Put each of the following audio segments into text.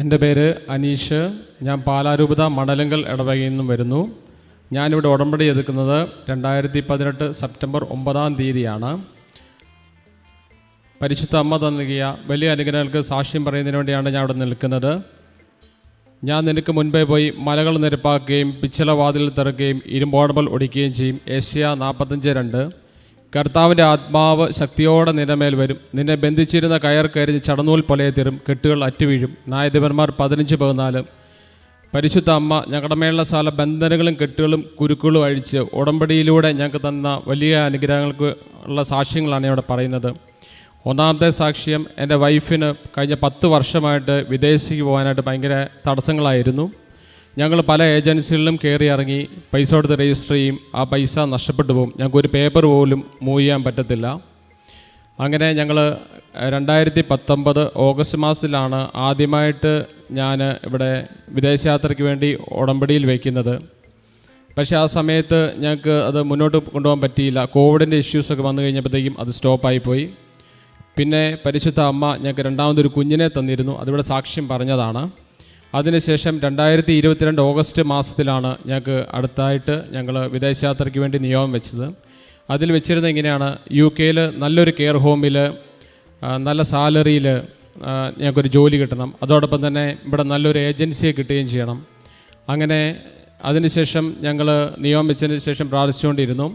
എന്റെ പേര് അനീഷ്. ഞാൻ പാലാരൂപത മണലങ്കൽ ഇടവകയിൽ നിന്നും വരുന്നു. ഞാനിവിടെ ഉടമ്പടി എടുക്കുന്നത് രണ്ടായിരത്തി പതിനെട്ട് സെപ്റ്റംബർ ഒമ്പതാം തീയതിയാണ്. പരിശുദ്ധ അമ്മ നൽകിയ വലിയ അനുഗ്രഹങ്ങൾക്ക് സാക്ഷ്യം പറയുന്നതിന് വേണ്ടിയാണ് ഞാൻ ഇവിടെ നിൽക്കുന്നത്. ഞാൻ നിനക്ക് മുൻപേ പോയി മലകൾ നിരപ്പാക്കുകയും പിച്ചള വാതിൽ തിറക്കുകയും ഇരുമ്പോടമ്പൽ ഒടിക്കുകയും ചെയ്യും. ഏഷ്യ നാൽപ്പത്തഞ്ച് രണ്ട്. കർത്താവിന്റെ ആത്മാവ് ശക്തിയോടെ നിന്റെ മേൽ വരും. നിന്നെ ബന്ധിച്ചിരുന്ന കയർ കയറി ചടനൂൽ പോലെ തീരും കെട്ടുകൾ അറ്റുവീഴും. നായദേവന്മാർ പതിനഞ്ച് പതിനാല്. പരിശുദ്ധ അമ്മ ഞങ്ങളുടെ മേലുള്ള സാല ബന്ധനങ്ങളും കെട്ടുകളും കുരുക്കുകളും അഴിച്ച് ഉടമ്പടിയിലൂടെ ഞങ്ങൾക്ക് തന്ന വലിയ അനുഗ്രഹങ്ങൾക്ക് ഉള്ള സാക്ഷ്യങ്ങളാണ് ഇവിടെ പറയുന്നത്. ഒന്നാമത്തെ സാക്ഷ്യം എന്റെ വൈഫിന് കഴിഞ്ഞ പത്ത് വർഷമായിട്ട് വിദേശത്തേക്ക് പോകാനായിട്ട് ഭയങ്കര തടസ്സങ്ങളായിരുന്നു. ഞങ്ങൾ പല ഏജൻസികളിലും കയറി ഇറങ്ങി പൈസ കൊടുത്ത് രജിസ്റ്റർ ചെയ്യും. ആ പൈസ നഷ്ടപ്പെട്ടു പോകും. ഞങ്ങൾക്ക് ഒരു പേപ്പർ പോലും മൂവ് ചെയ്യാൻ പറ്റത്തില്ല. അങ്ങനെ ഞങ്ങൾ രണ്ടായിരത്തി പത്തൊമ്പത് ഓഗസ്റ്റ് മാസത്തിലാണ് ആദ്യമായിട്ട് ഞാൻ ഇവിടെ വിദേശയാത്രയ്ക്ക് വേണ്ടി ഉടമ്പടിയിൽ വയ്ക്കുന്നത് പക്ഷേ ആ സമയത്ത് ഞങ്ങൾക്ക് അത് മുന്നോട്ട് കൊണ്ടുപോകാൻ പറ്റിയില്ല. കോവിഡിന്റെ ഇഷ്യൂസൊക്കെ വന്നു കഴിഞ്ഞപ്പോഴത്തേക്കും അത് സ്റ്റോപ്പായി പോയി. പിന്നെ പരിശുദ്ധ അമ്മ ഞങ്ങൾക്ക് രണ്ടാമതൊരു കുഞ്ഞിനെ തന്നിരുന്നു. അതിവിടെ സാക്ഷ്യം പറഞ്ഞതാണ്. അതിനുശേഷം രണ്ടായിരത്തി ഇരുപത്തിരണ്ട് ഓഗസ്റ്റ് മാസത്തിലാണ് ഞങ്ങൾക്ക് അടുത്തായിട്ട് ഞങ്ങൾ വിദേശയാത്രയ്ക്ക് വേണ്ടി നിയോഗം വെച്ചത്. അതിൽ വെച്ചിരുന്നത് ഇങ്ങനെയാണ്. യു കെയിൽ നല്ലൊരു കെയർ ഹോമിൽ നല്ല സാലറിയിൽ ഞങ്ങൾക്കൊരു ജോലി കിട്ടണം. അതോടൊപ്പം തന്നെ ഇവിടെ നല്ലൊരു ഏജൻസിയെ കിട്ടുകയും ചെയ്യണം. അങ്ങനെ അതിനുശേഷം ഞങ്ങൾ നിയോഗം വെച്ചതിന് ശേഷം പ്രാർത്ഥിച്ചുകൊണ്ടിരുന്നു.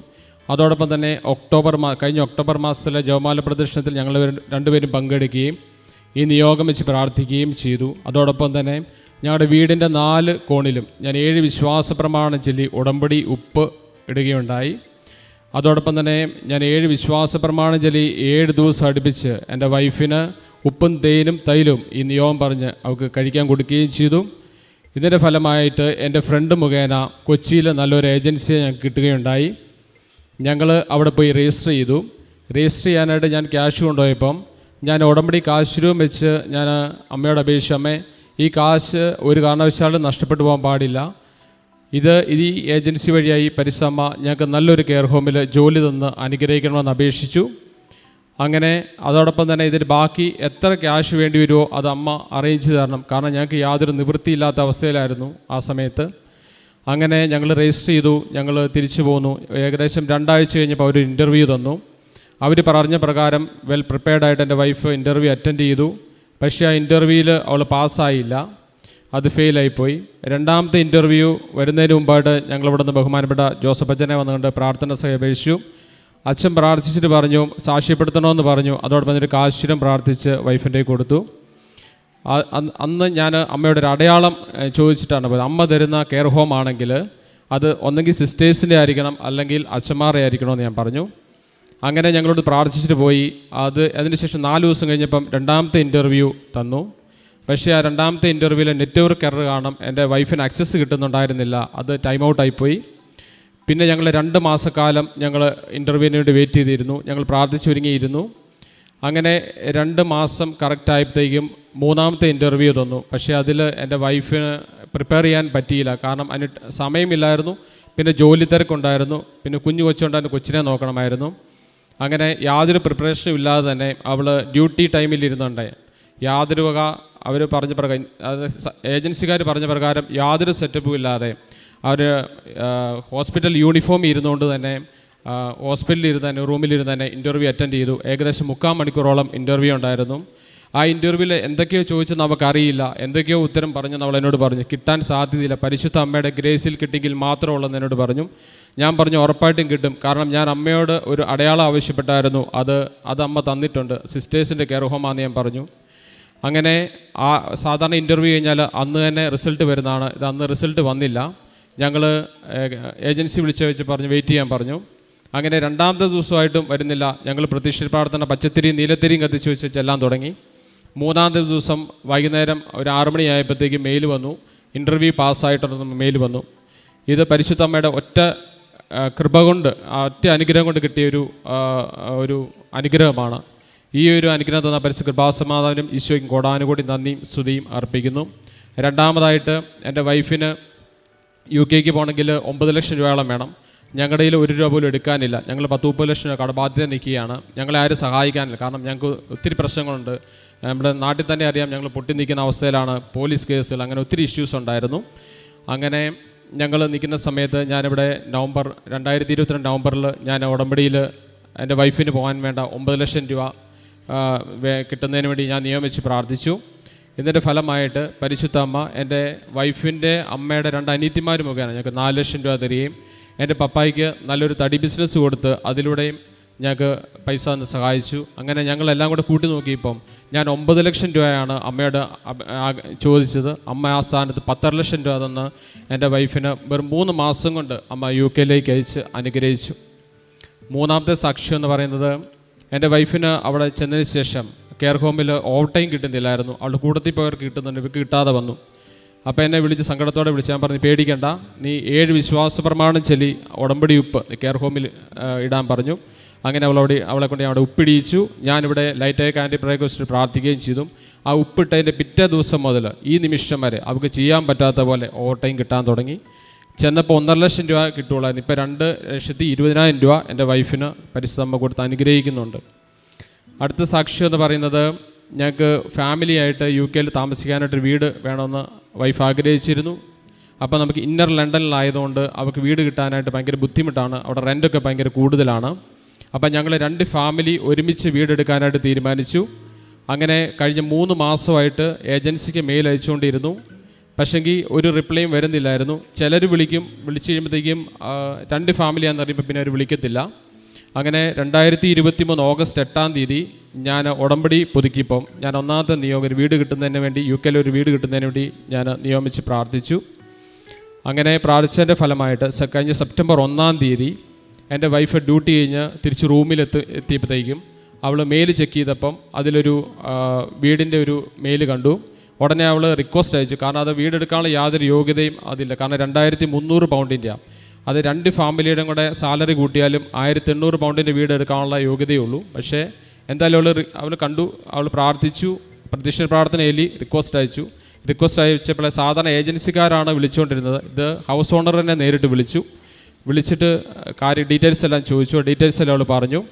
അതോടൊപ്പം തന്നെ ഒക്ടോബർ മാ കഴിഞ്ഞ ഒക്ടോബർ മാസത്തിലെ ജവമാല പ്രദർശനത്തിൽ ഞങ്ങൾ രണ്ടുപേരും പങ്കെടുക്കുകയും ഈ നിയോഗം വെച്ച് പ്രാർത്ഥിക്കുകയും ചെയ്തു. അതോടൊപ്പം തന്നെ ഞങ്ങളുടെ വീടിന്റെ നാല് കോണിലും ഞാൻ ഏഴ് വിശ്വാസ പ്രമാണം ചൊല്ലി ഉടമ്പടി ഉപ്പ് ഇടുകയുണ്ടായി. അതോടൊപ്പം തന്നെ ഞാൻ ഏഴ് വിശ്വാസ പ്രമാണം ചൊല്ലി ഏഴ് ദിവസം അടുപ്പിച്ച് എന്റെ വൈഫിന് ഉപ്പും തേനും തൈലും ഈ നിയോഗം പറഞ്ഞ് അവൾക്ക് കഴിക്കാൻ കൊടുക്കുകയും ചെയ്തു. ഇതിന്റെ ഫലമായിട്ട് എന്റെ ഫ്രണ്ട് മുഖേന കൊച്ചിയിൽ നല്ലൊരു ഏജൻസിയെ ഞങ്ങൾക്ക് കിട്ടുകയുണ്ടായി. ഞങ്ങൾ അവിടെ പോയി രജിസ്റ്റർ ചെയ്തു. രജിസ്റ്റർ ചെയ്യാനായിട്ട് ഞാൻ ക്യാഷ് കൊണ്ടുപോയപ്പം ഞാൻ ഉടമ്പടി കാശ് രൂപം വെച്ച് ഞാൻ അമ്മയോട് അപേക്ഷിച്ച് അമ്മേ ഈ കാശ് ഒരു കാരണവശാലും നഷ്ടപ്പെട്ടു പോകാൻ പാടില്ല. ഇത് ഈ ഏജൻസി വഴിയായി പരിസമ്മ ഞങ്ങൾക്ക് നല്ലൊരു കെയർ ഹോമിൽ ജോലി തന്ന് അനുഗ്രഹിക്കണമെന്ന് അപേക്ഷിച്ചു. അങ്ങനെ അതോടൊപ്പം തന്നെ ഇതിന് ബാക്കി എത്ര ക്യാഷ് വേണ്ടി വരുമോ അത് അമ്മ അറേഞ്ച് തരണം. കാരണം ഞങ്ങൾക്ക് യാതൊരു നിവൃത്തിയില്ലാത്ത അവസ്ഥയിലായിരുന്നു ആ സമയത്ത്. അങ്ങനെ ഞങ്ങൾ രജിസ്റ്റർ ചെയ്തു ഞങ്ങൾ തിരിച്ചു പോന്നു. ഏകദേശം രണ്ടാഴ്ച കഴിഞ്ഞപ്പോൾ അവർ ഇന്റർവ്യൂ തന്നു. അവർ പറഞ്ഞ പ്രകാരം വെൽ പ്രിപ്പയർഡായിട്ട് എന്റെ വൈഫ് ഇന്റർവ്യൂ അറ്റൻഡ് ചെയ്തു. പക്ഷേ ആ ഇന്റർവ്യൂവിൽ അവൾ പാസ്സായില്ല അത് ഫെയിലായിപ്പോയി രണ്ടാമത്തെ ഇന്റർവ്യൂ വരുന്നതിന് മുമ്പായിട്ട് ഞങ്ങളിവിടെ നിന്ന് ബഹുമാനപ്പെട്ട ജോസഫ് അച്ഛനെ വന്നുകൊണ്ട് പ്രാർത്ഥന സഹ അപേക്ഷിച്ചു. അച്ഛൻ പ്രാർത്ഥിച്ചിട്ട് പറഞ്ഞു സാക്ഷ്യപ്പെടുത്തണമെന്ന് പറഞ്ഞു. അതോടൊപ്പം ഒരു കാശ്വരം പ്രാർത്ഥിച്ച് വൈഫിന്റെ കൊടുത്തു. അന്ന് ഞാൻ അമ്മയുടെ ഒരു അടയാളം ചോദിച്ചിട്ടാണ് പോയത്. അമ്മ തരുന്ന കെയർ ഹോം ആണെങ്കിൽ അത് ഒന്നെങ്കിൽ സിസ്റ്റേഴ്സിന്റെ ആയിരിക്കണം അല്ലെങ്കിൽ അച്ഛന്മാരെ ആയിരിക്കണമെന്ന് ഞാൻ പറഞ്ഞു. അങ്ങനെ ഞങ്ങളോട് പ്രാർത്ഥിച്ചിട്ട് പോയി. അത് അതിനുശേഷം നാല് ദിവസം കഴിഞ്ഞപ്പം രണ്ടാമത്തെ ഇന്റർവ്യൂ തന്നു. പക്ഷേ ആ രണ്ടാമത്തെ ഇന്റർവ്യൂവിലെ നെറ്റ്വർക്ക് എറർ കാണും എന്റെ വൈഫിന് ആക്സസ് കിട്ടുന്നുണ്ടായിരുന്നില്ല. അത് ടൈം ഔട്ടായിപ്പോയി പിന്നെ ഞങ്ങൾ രണ്ട് മാസക്കാലം ഞങ്ങൾ ഇന്റർവ്യൂവിന് വേണ്ടി വെയിറ്റ് ചെയ്തിരുന്നു. ഞങ്ങൾ പ്രാർത്ഥിച്ചൊരുങ്ങിയിരുന്നു അങ്ങനെ രണ്ട് മാസം കറക്റ്റ് ആയപ്പോഴത്തേക്കും മൂന്നാമത്തെ ഇന്റർവ്യൂ തന്നു. പക്ഷേ അതിൽ എന്റെ വൈഫിന് പ്രിപ്പയർ ചെയ്യാൻ പറ്റിയില്ല. കാരണം അതിന് സമയമില്ലായിരുന്നു. പിന്നെ ജോലി തിരക്കുണ്ടായിരുന്നു. പിന്നെ കുഞ്ഞു കൊച്ചുണ്ടായിരുന്നു. കൊച്ചിനെ നോക്കണമായിരുന്നു. അങ്ങനെ യാതൊരു പ്രിപ്പറേഷനും ഇല്ലാതെ തന്നെ അവൾ ഡ്യൂട്ടി ടൈമിൽ ഇരുന്നുണ്ട്. യാതൊരു വക അവർ പറഞ്ഞ പ്രകാരം ഏജൻസിക്കാർ പറഞ്ഞ പ്രകാരം യാതൊരു സെറ്റപ്പും ഇല്ലാതെ അവർ ഹോസ്പിറ്റൽ യൂണിഫോം ഇരുന്നുകൊണ്ട് തന്നെ ഹോസ്പിറ്റലിൽ ഇരുന്ന് തന്നെ റൂമിലിരുന്ന് തന്നെ ഇന്റർവ്യൂ അറ്റൻഡ് ചെയ്തു. ഏകദേശം മുക്കാൽ മണിക്കൂറോളം ഇന്റർവ്യൂ ഉണ്ടായിരുന്നു. ആ ഇന്റർവ്യൂവിൽ എന്തൊക്കെയോ ചോദിച്ച് നമുക്കറിയില്ല. എന്തൊക്കെയോ ഉത്തരം പറഞ്ഞ് നമ്മൾ എന്നോട് പറഞ്ഞു. കിട്ടാൻ സാധ്യതയില്ല. പരിശുദ്ധ അമ്മയുടെ ഗ്രേസിൽ കിട്ടിയെങ്കിൽ മാത്രമുള്ളതെന്ന് എന്നോട് പറഞ്ഞു. ഞാൻ പറഞ്ഞു ഉറപ്പായിട്ടും കിട്ടും. കാരണം ഞാൻ അമ്മയോട് ഒരു അടയാളം ആവശ്യപ്പെട്ടായിരുന്നു. അത് അത് അമ്മ തന്നിട്ടുണ്ട്. സിസ്റ്റേഴ്സിന്റെ കെയർ ഹോമാന്ന് ഞാൻ പറഞ്ഞു. അങ്ങനെ ആ സാധാരണ ഇന്റർവ്യൂ കഴിഞ്ഞാൽ അന്ന് തന്നെ റിസൾട്ട് വരുന്നതാണ്. ഇത് അന്ന് റിസൾട്ട് വന്നില്ല. ഞങ്ങൾ ഏജൻസി വിളിച്ച് വെച്ച് പറഞ്ഞു വെയിറ്റ് ചെയ്യാൻ പറഞ്ഞു. അങ്ങനെ രണ്ടാമത്തെ ദിവസമായിട്ടും വരുന്നില്ല. ഞങ്ങൾ പ്രതീക്ഷ പ്രാർത്ഥന പച്ചത്തിരിയും നീലത്തിരിയും കത്തിച്ച് വെച്ച് ചെല്ലാൻ തുടങ്ങി. മൂന്നാമത്തെ ദിവസം വൈകുന്നേരം ഒരു ആറു മണിയായപ്പോഴത്തേക്ക് മെയിൽ വന്നു. ഇന്റർവ്യൂ പാസ്സായിട്ടുണ്ടെന്ന് മെയിൽ വന്നു. ഇത് പരിശുദ്ധമ്മയുടെ ഒറ്റ കൃപ കൊണ്ട് ഒറ്റ അനുഗ്രഹം കൊണ്ട് കിട്ടിയ ഒരു ഒരു അനുഗ്രഹമാണ്. ഈ ഒരു അനുഗ്രഹം തന്ന പരിശുദ്ധ കൃപാസമാധാനം ഈശോയ്ക്കും കോടാനുകൂടി നന്ദിയും സ്തുതിയും അർപ്പിക്കുന്നു. രണ്ടാമതായിട്ട് എന്റെ വൈഫിന് യു കെക്ക് പോകണമെങ്കിൽ ഒമ്പത് ലക്ഷം രൂപയോളം വേണം. ഞങ്ങളുടെ കയ്യിൽ ഒരു രൂപ പോലും എടുക്കാനില്ല. ഞങ്ങൾ പത്ത് മുപ്പത് ലക്ഷം രൂപ കടബാധ്യത നിൽക്കുകയാണ് ഞങ്ങളെ ആരും സഹായിക്കാനില്ല. കാരണം ഞങ്ങൾക്ക് ഒത്തിരി പ്രശ്നങ്ങളുണ്ട്. നമ്മുടെ നാട്ടിൽ തന്നെ അറിയാം ഞങ്ങൾ പൊട്ടി നിൽക്കുന്ന അവസ്ഥയിലാണ് പോലീസ് കേസിൽ അങ്ങനെ ഒത്തിരി ഇഷ്യൂസ് ഉണ്ടായിരുന്നു. അങ്ങനെ ഞങ്ങൾ നിൽക്കുന്ന സമയത്ത് ഞാനിവിടെ നവംബർ രണ്ടായിരത്തി ഇരുപത്തിരണ്ട് നവംബറിൽ ഞാൻ ഉടമ്പടിയിൽ എന്റെ വൈഫിന് പോകാൻ വേണ്ട ഒമ്പത് ലക്ഷം രൂപ കിട്ടുന്നതിന് വേണ്ടി ഞാൻ നിയമിച്ച് പ്രാർത്ഥിച്ചു. ഇതിന്റെ ഫലമായിട്ട് പരിശുദ്ധ അമ്മ എന്റെ വൈഫിന്റെ അമ്മയുടെ രണ്ട് അനീത്തിമാർ മുഖേന ഞങ്ങൾക്ക് നാല് ലക്ഷം രൂപ തരികയും എന്റെ പപ്പായ്ക്ക് നല്ലൊരു തടി ബിസിനസ് കൊടുത്ത് അതിലൂടെയും ഞങ്ങൾക്ക് പൈസ തന്ന് സഹായിച്ചു. അങ്ങനെ ഞങ്ങളെല്ലാം കൂടെ കൂട്ടി നോക്കിയപ്പം ഞാൻ ഒമ്പത് ലക്ഷം രൂപയാണ് അമ്മയോട് ചോദിച്ചത്. അമ്മ ആ സ്ഥാനത്ത് പത്തര ലക്ഷം രൂപ തന്ന് എന്റെ വൈഫിന് വെറും മൂന്ന് മാസം കൊണ്ട് അമ്മ യു കെയിലേക്ക് അയച്ച് അനുഗ്രഹിച്ചു. മൂന്നാമത്തെ സാക്ഷ്യം എന്ന് പറയുന്നത് എന്റെ വൈഫിന് അവിടെ ചെന്നതിന് ശേഷം കെയർ ഹോമിൽ ഓവർ ടൈം കിട്ടുന്നില്ലായിരുന്നു. അവളുടെ കൂട്ടത്തിൽ പോയവർക്ക് കിട്ടുന്നുണ്ട്. ഇവർക്ക് കിട്ടാതെ വന്നു. അപ്പോൾ എന്നെ വിളിച്ച് സങ്കടത്തോടെ വിളിച്ച് ഞാൻ പറഞ്ഞു പേടിക്കണ്ട. നീ ഏഴ് വിശ്വാസ പ്രമാണം ചൊല്ലി ഉടമ്പടി ഉപ്പ് കെയർ ഹോമിൽ ഇടാൻ പറഞ്ഞു. അങ്ങനെ അവളോട് അവളെ കൊണ്ട് അവിടെ ഉപ്പിടിയിച്ചു. ഞാനിവിടെ ലൈറ്റ് ആയി കാൻഡി പ്രയോഗിച്ചിട്ട് പ്രാർത്ഥിക്കുകയും ചെയ്തു. ആ ഉപ്പിട്ടതിന്റെ പിറ്റേ ദിവസം മുതൽ ഈ നിമിഷം വരെ അവൾക്ക് ചെയ്യാൻ പറ്റാത്ത പോലെ ഓട്ടയും കിട്ടാൻ തുടങ്ങി. ചെന്നപ്പോൾ ഒന്നര ലക്ഷം രൂപ കിട്ടുകയുള്ളായിരുന്നു. ഇപ്പോൾ രണ്ട് ലക്ഷത്തി ഇരുപതിനായിരം രൂപ എന്റെ വൈഫിന് പരിശ്രമം കൊടുത്ത് അനുഗ്രഹിക്കുന്നുണ്ട്. അടുത്ത സാക്ഷി എന്ന് പറയുന്നത് ഞങ്ങൾക്ക് ഫാമിലി ആയിട്ട് യു കെയിൽ താമസിക്കാനായിട്ടൊരു വീട് വേണമെന്ന് വൈഫ് ആഗ്രഹിച്ചിരുന്നു. അപ്പോൾ നമുക്ക് ഇന്നർ ലണ്ടനിലായതുകൊണ്ട് അവർക്ക് വീട് കിട്ടാനായിട്ട് ഭയങ്കര ബുദ്ധിമുട്ടാണ്. അവിടെ റെന്റൊക്കെ ഭയങ്കര കൂടുതലാണ്. അപ്പം ഞങ്ങൾ രണ്ട് ഫാമിലി ഒരുമിച്ച് വീടെടുക്കാനായിട്ട് തീരുമാനിച്ചു. അങ്ങനെ കഴിഞ്ഞ മൂന്ന് മാസമായിട്ട് ഏജൻസിക്ക് മെയിൽ അയച്ചുകൊണ്ടിരുന്നു. പക്ഷെങ്കിൽ ഒരു റിപ്ലൈയും വരുന്നില്ലായിരുന്നു. ചിലർ വിളിക്കും വിളിച്ചു കഴിയുമ്പോഴത്തേക്കും രണ്ട് ഫാമിലിയാണെന്ന് അറിയുമ്പോൾ പിന്നെ അവർ വിളിക്കത്തില്ല. അങ്ങനെ രണ്ടായിരത്തി ഇരുപത്തി മൂന്ന് ഓഗസ്റ്റ് എട്ടാം തീയതി ഞാൻ ഉടമ്പടി പുതുക്കിയപ്പം ഞാൻ ഒന്നാമത്തെ നിയോഗം ഒരു വീട് കിട്ടുന്നതിന് വേണ്ടി യു കെയിൽ ഒരു വീട് കിട്ടുന്നതിന് വേണ്ടി ഞാൻ നിയമിച്ച് പ്രാർത്ഥിച്ചു. അങ്ങനെ പ്രാർത്ഥിച്ചതിന്റെ ഫലമായിട്ട് കഴിഞ്ഞ സെപ്റ്റംബർ ഒന്നാം തീയതി എന്റെ വൈഫ് ഡ്യൂട്ടി കഴിഞ്ഞ് തിരിച്ച് റൂമിലെത്തി എത്തിയപ്പോഴത്തേക്കും അവൾ മെയിൽ ചെക്ക് ചെയ്തപ്പം അതിലൊരു വീടിന്റെ ഒരു മെയിൽ കണ്ടു. ഉടനെ അവൾ റിക്വസ്റ്റ് അയച്ചു. കാരണം അത് വീടെടുക്കാനുള്ള യാതൊരു യോഗ്യതയും അതില്ല. കാരണം രണ്ടായിരത്തി മുന്നൂറ് പൗണ്ടിന്റെയാണ് അത് രണ്ട് ഫാമിലിയുടെയും കൂടെ സാലറി കൂട്ടിയാലും ആയിരത്തി എണ്ണൂറ് പൗണ്ടിന്റെ വീടെടുക്കാനുള്ള യോഗ്യതയുള്ളൂ പക്ഷേ എന്തായാലും അവൾ അവൾ കണ്ടു. അവൾ പ്രാർത്ഥിച്ചു. പ്രത്യക്ഷ പ്രാർത്ഥന എലി റിക്വസ്റ്റ് അയച്ചു. റിക്വസ്റ്റ് അയച്ചപ്പോൾ സാധാരണ ഏജൻസിക്കാരാണ് വിളിച്ചുകൊണ്ടിരുന്നത്. ഇത് ഹൗസ് ഓണർ തന്നെ നേരിട്ട് വിളിച്ചു. വിളിച്ചിട്ട് കാര്യം ഡീറ്റെയിൽസ് എല്ലാം ചോദിച്ചു. ഡീറ്റെയിൽസ് എല്ലാം അവൾ പറഞ്ഞു.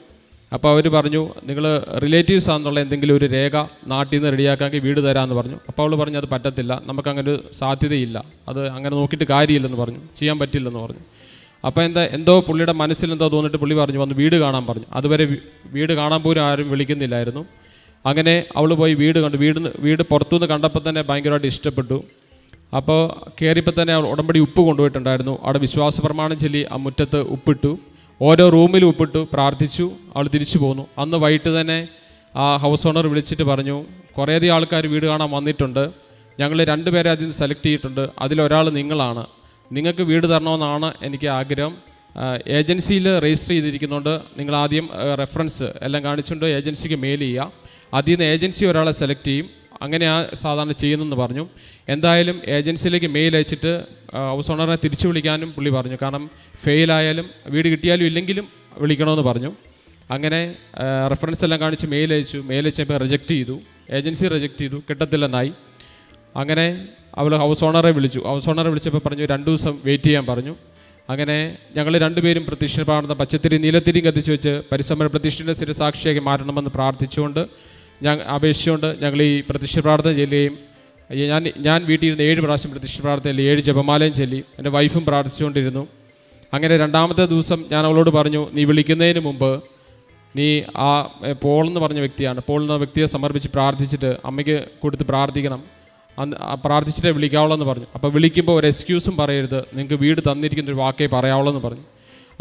അപ്പോൾ അവർ പറഞ്ഞു നിങ്ങൾ റിലേറ്റീവ്സ് ആണെന്നുള്ള എന്തെങ്കിലും ഒരു രേഖ നാട്ടിൽ നിന്ന് റെഡിയാക്കാമെങ്കിൽ വീട് തരാമെന്ന് പറഞ്ഞു. അപ്പോൾ അവൾ പറഞ്ഞു അത് പറ്റത്തില്ല. നമുക്കങ്ങനൊരു സാധ്യതയില്ല. അത് അങ്ങനെ നോക്കിയിട്ട് കാര്യമില്ലെന്ന് പറഞ്ഞു. ചെയ്യാൻ പറ്റില്ലെന്ന് പറഞ്ഞു. അപ്പോൾ എന്താ എന്തോ പുള്ളിയുടെ മനസ്സിൽ എന്തോ തോന്നിയിട്ട് പുള്ളി പറഞ്ഞു വന്ന് വീട് കാണാൻ പറഞ്ഞു. അതുവരെ വീട് കാണാൻ പോലും ആരും വിളിക്കുന്നില്ലായിരുന്നു. അങ്ങനെ അവൾ പോയി വീട് കണ്ടു വീട് വീട് പുറത്തുനിന്ന് കണ്ടപ്പോൾ തന്നെ ഭയങ്കരമായിട്ട് ഇഷ്ടപ്പെട്ടു. അപ്പോൾ കയറിയപ്പോൾ തന്നെ ഉടമ്പടി ഉപ്പ് കൊണ്ടുപോയിട്ടുണ്ടായിരുന്നു. അവിടെ വിശ്വാസ പ്രമാണം ചൊല്ലി ആ മുറ്റത്ത് ഉപ്പിട്ടു. ഓരോ റൂമിലും ഉപ്പിട്ടു പ്രാർത്ഥിച്ചു അവൾ തിരിച്ചു പോന്നു. അന്ന് വൈകിട്ട് തന്നെ ആ ഹൗസ് ഓണർ വിളിച്ചിട്ട് പറഞ്ഞു കുറേയധികം ആൾക്കാർ വീട് കാണാൻ വന്നിട്ടുണ്ട്. ഞങ്ങൾ രണ്ടുപേരെ അതിൽ സെലക്ട് ചെയ്തിട്ടുണ്ട്. അതിലൊരാൾ നിങ്ങളാണ്. നിങ്ങൾക്ക് വീട് തരണമെന്നാണ് എനിക്ക് ആഗ്രഹം. ഏജൻസിയിൽ രജിസ്റ്റർ ചെയ്തിരിക്കുന്നുണ്ട്. നിങ്ങൾ ആദ്യം റെഫറൻസ് എല്ലാം കാണിച്ചുകൊണ്ട് ഏജൻസിക്ക് മെയിൽ ചെയ്യുക അതിൽ നിന്ന് ഏജൻസി ഒരാളെ സെലക്ട് ചെയ്യും. അങ്ങനെയാ സാധാരണ ചെയ്യുന്നെന്ന് പറഞ്ഞു. എന്തായാലും ഏജൻസിയിലേക്ക് മെയിൽ അയച്ചിട്ട് ഹൗസ് ഓണറിനെ തിരിച്ചു വിളിക്കാനും പുള്ളി പറഞ്ഞു. കാരണം ഫെയിലായാലും വീട് കിട്ടിയാലും ഇല്ലെങ്കിലും വിളിക്കണമെന്ന് പറഞ്ഞു. അങ്ങനെ റെഫറൻസ് എല്ലാം കാണിച്ച് മെയിൽ അയച്ചു. മെയിൽ അയച്ചപ്പോൾ റിജക്റ്റ് ചെയ്തു. ഏജൻസി റിജക്റ്റ് ചെയ്തു. കിട്ടത്തില്ലെന്നായി. അങ്ങനെ അവൾ ഹൗസ് ഓണറെ വിളിച്ചു. ഹൗസ് ഓണറെ വിളിച്ചപ്പോൾ പറഞ്ഞു രണ്ട് ദിവസം വെയിറ്റ് ചെയ്യാൻ പറഞ്ഞു. അങ്ങനെ ഞങ്ങൾ രണ്ടുപേരും പ്രത്യക്ഷ പാടുന്ന പച്ചത്തിരി നീലത്തിരിയും കത്തിച്ച് വെച്ച് പരിസമര പ്രതിഷ്ഠയുടെ സ്ഥിരസാക്ഷിയാക്കി മാറ്റണമെന്ന് പ്രാർത്ഥിച്ചുകൊണ്ട് ഞാൻ അപേക്ഷിച്ചുകൊണ്ട് ഞങ്ങൾ ഈ പ്രതിഷ്ഠ പ്രാർത്ഥന ചെല്ലുകയും ഞാൻ ഞാൻ വീട്ടിൽ ഏഴ് പ്രാവശ്യം പ്രത്യക്ഷ പ്രാർത്ഥനയിൽ ഏഴ് ജപമാലയും ചൊല്ലി എന്റെ വൈഫും പ്രാർത്ഥിച്ചുകൊണ്ടിരുന്നു. അങ്ങനെ രണ്ടാമത്തെ ദിവസം ഞാൻ അവളോട് പറഞ്ഞു നീ വിളിക്കുന്നതിന് മുമ്പ് നീ ആ പോൾ എന്ന് പറഞ്ഞ വ്യക്തിയാണ് പോൾ എന്ന വ്യക്തിയെ സമർപ്പിച്ച് പ്രാർത്ഥിച്ചിട്ട് അമ്മയ്ക്ക് കൊടുത്ത് പ്രാർത്ഥിക്കണം. അന്ന് പ്രാർത്ഥിച്ചിട്ടേ വിളിക്കാവുള്ളൂ എന്ന് പറഞ്ഞു. അപ്പോൾ വിളിക്കുമ്പോൾ ഒരു എക്സ്ക്യൂസും പറയരുത് നിങ്ങൾക്ക് വീട് തന്നിരിക്കുന്ന ഒരു വാക്കേ പറയാവുള്ളൂ എന്ന് പറഞ്ഞു.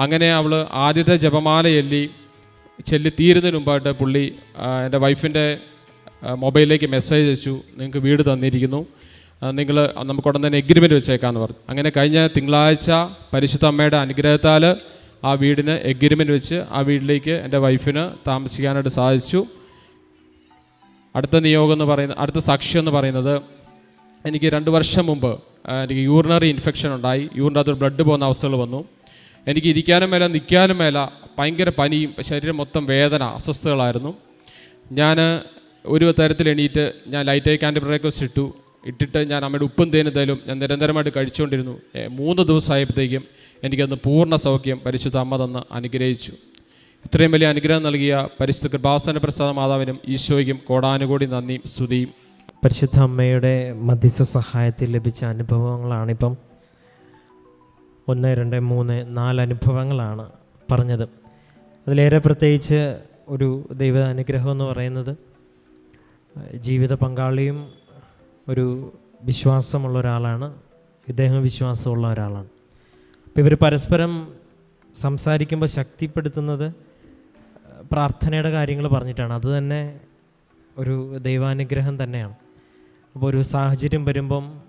അങ്ങനെ അവൾ ആദ്യത്തെ ജപമാല ചൊല്ലി ചെല്ലി തീരുന്നതിന് മുമ്പായിട്ട് പുള്ളി എന്റെ വൈഫിന്റെ മൊബൈലിലേക്ക് മെസ്സേജ് അയച്ചു നിങ്ങൾക്ക് വീട് തന്നിരിക്കുന്നു. നിങ്ങൾ നമുക്ക് ഉടൻ തന്നെ എഗ്രിമെന്റ് വെച്ചേക്കാമെന്ന് പറഞ്ഞു. അങ്ങനെ കഴിഞ്ഞ തിങ്കളാഴ്ച പരിശുദ്ധ അമ്മയുടെ അനുഗ്രഹത്താൽ ആ വീടിന് എഗ്രിമെന്റ് വെച്ച് ആ വീട്ടിലേക്ക് എന്റെ വൈഫിന് താമസിക്കാനായിട്ട് സാധിച്ചു. അടുത്ത നിയോഗം എന്ന് പറയുന്ന അടുത്ത സാക്ഷ്യം എന്ന് പറയുന്നത് എനിക്ക് രണ്ട് വർഷം മുമ്പ് എനിക്ക് യൂറിനറി ഇൻഫെക്ഷൻ ഉണ്ടായി. യൂറിന്റെ അകത്ത് ബ്ലഡ് പോകുന്ന അവസ്ഥകൾ വന്നു. എനിക്ക് ഇരിക്കാനും മേല നിൽക്കാനും മേല ഭയങ്കര പനിയും ശരീരം മൊത്തം വേദന അസ്വസ്ഥകളായിരുന്നു ഞാൻ ഒരു തരത്തിൽ എണീറ്റ് ഞാൻ ലൈറ്റ് ഐ ബ്രേക്ക്ഫാസ്റ്റ് ഇട്ടു. ഇട്ടിട്ട് ഞാൻ അമ്മയുടെ ഉപ്പും തേനും തേലും ഞാൻ നിരന്തരമായിട്ട് കഴിച്ചുകൊണ്ടിരുന്നു. മൂന്ന് ദിവസമായപ്പോഴത്തേക്കും എനിക്കന്ന് പൂർണ സൗഖ്യം പരിശുദ്ധ അമ്മ തന്ന് അനുഗ്രഹിച്ചു. ഇത്രയും വലിയ അനുഗ്രഹം നൽകിയ പരിശുദ്ധ കൃപാസന പ്രസാദ മാതാവിനും ഈശോയ്ക്കും കോടാനുകോടി നന്ദിയും സ്തുതിയും. പരിശുദ്ധ അമ്മയുടെ മധ്യസ്ഥ സഹായത്തിൽ ലഭിച്ച അനുഭവങ്ങളാണിപ്പം ഒന്ന് രണ്ട് മൂന്ന് നാല് അനുഭവങ്ങളാണ് പറഞ്ഞത്. അതിലേറെ പ്രത്യേകിച്ച് ഒരു ദൈവ അനുഗ്രഹം എന്ന് പറയുന്നത് ജീവിത പങ്കാളിയും ഒരു വിശ്വാസമുള്ള ഒരാളാണ് ഇദ്ദേഹം വിശ്വാസമുള്ള ഒരാളാണ്. അപ്പോൾ ഇവർ പരസ്പരം സംസാരിക്കുമ്പോൾ ശക്തിപ്പെടുത്തുന്നത് പ്രാർത്ഥനയുടെ കാര്യങ്ങൾ പറഞ്ഞിട്ടാണ്. അത് തന്നെ ഒരു ദൈവാനുഗ്രഹം തന്നെയാണ്. അപ്പോൾ ഒരു സാഹചര്യം വരുമ്പം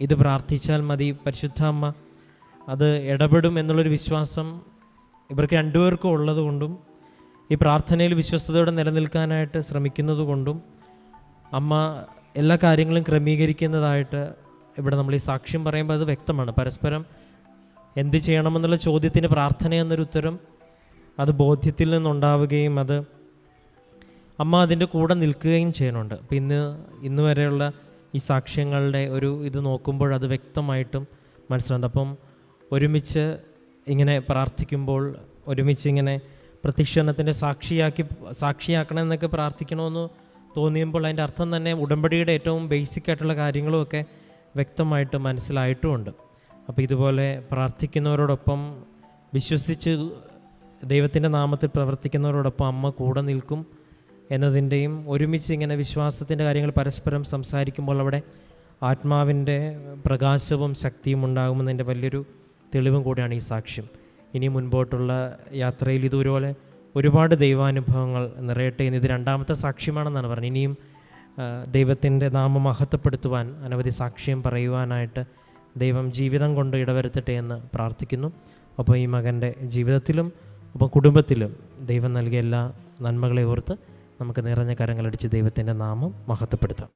ഇത് പ്രാർത്ഥിച്ചാൽ മതി പരിശുദ്ധ അമ്മ അത് ഇടപെടും എന്നുള്ളൊരു വിശ്വാസം ഇവർക്ക് രണ്ടുപേർക്കും ഉള്ളതുകൊണ്ടും ഈ പ്രാർത്ഥനയിൽ വിശ്വസ്തയോടെ നിലനിൽക്കാനായിട്ട് ശ്രമിക്കുന്നത് കൊണ്ടും അമ്മ എല്ലാ കാര്യങ്ങളും ക്രമീകരിക്കുന്നതായിട്ട് ഇവിടെ നമ്മൾ ഈ സാക്ഷ്യം പറയുമ്പോൾ അത് വ്യക്തമാണ്. പരസ്പരം എന്ത് ചെയ്യണമെന്നുള്ള ചോദ്യത്തിന് പ്രാർത്ഥന എന്നൊരു ഉത്തരം അത് ബോധ്യത്തിൽ നിന്നുണ്ടാവുകയും അത് അമ്മ അതിന്റെ കൂടെ നിൽക്കുകയും ചെയ്യുന്നുണ്ട്. അപ്പം ഇന്ന് ഇന്ന് വരെയുള്ള ഈ സാക്ഷ്യങ്ങളുടെ ഒരു ഇത് നോക്കുമ്പോൾ അത് വ്യക്തമായിട്ടും മനസ്സിലാകുന്നത് അപ്പം ഒരുമിച്ച് ഇങ്ങനെ പ്രാർത്ഥിക്കുമ്പോൾ ഒരുമിച്ച് ഇങ്ങനെ പ്രത്യക്ഷണത്തിന്റെ സാക്ഷിയാക്കി സാക്ഷിയാക്കണം എന്നൊക്കെ പ്രാർത്ഥിക്കണമെന്ന് തോന്നിയുമ്പോൾ അതിന്റെ അർത്ഥം തന്നെ ഉടമ്പടിയുടെ ഏറ്റവും ബേസിക് ആയിട്ടുള്ള കാര്യങ്ങളുമൊക്കെ വ്യക്തമായിട്ട് മനസ്സിലായിട്ടുമുണ്ട്. അപ്പോൾ ഇതുപോലെ പ്രാർത്ഥിക്കുന്നവരോടൊപ്പം വിശ്വസിച്ച് ദൈവത്തിന്റെ നാമത്തിൽ പ്രവർത്തിക്കുന്നവരോടൊപ്പം അമ്മ കൂടെ നിൽക്കും എന്നതിന്റെയും ഒരുമിച്ച് ഇങ്ങനെ വിശ്വാസത്തിന്റെ കാര്യങ്ങൾ പരസ്പരം സംസാരിക്കുമ്പോൾ അവിടെ ആത്മാവിന്റെ പ്രകാശവും ശക്തിയും ഉണ്ടാകുമെന്നതിന്റെ വലിയൊരു തെളിവും കൂടിയാണ് ഈ സാക്ഷ്യം. ഇനി മുൻപോട്ടുള്ള യാത്രയിൽ ഇതുപോലെ ഒരുപാട് ദൈവാനുഭവങ്ങൾ നിറയട്ടെ എന്ന് ഇത് രണ്ടാമത്തെ സാക്ഷ്യമാണെന്നാണ് പറഞ്ഞത്. ഇനിയും ദൈവത്തിന്റെ നാമം മഹത്വപ്പെടുത്തുവാൻ അനവധി സാക്ഷ്യം പറയുവാനായിട്ട് ദൈവം ജീവിതം കൊണ്ട് ഇടവരുത്തട്ടെ എന്ന് പ്രാർത്ഥിക്കുന്നു. അപ്പോൾ ഈ മകന്റെ ജീവിതത്തിലും അപ്പോൾ കുടുംബത്തിലും ദൈവം നൽകിയ എല്ലാ നന്മകളെ ഓർത്ത് നമുക്ക് നിറഞ്ഞ കരങ്ങളടിച്ച് ദൈവത്തിന്റെ നാമം മഹത്വപ്പെടുത്താം.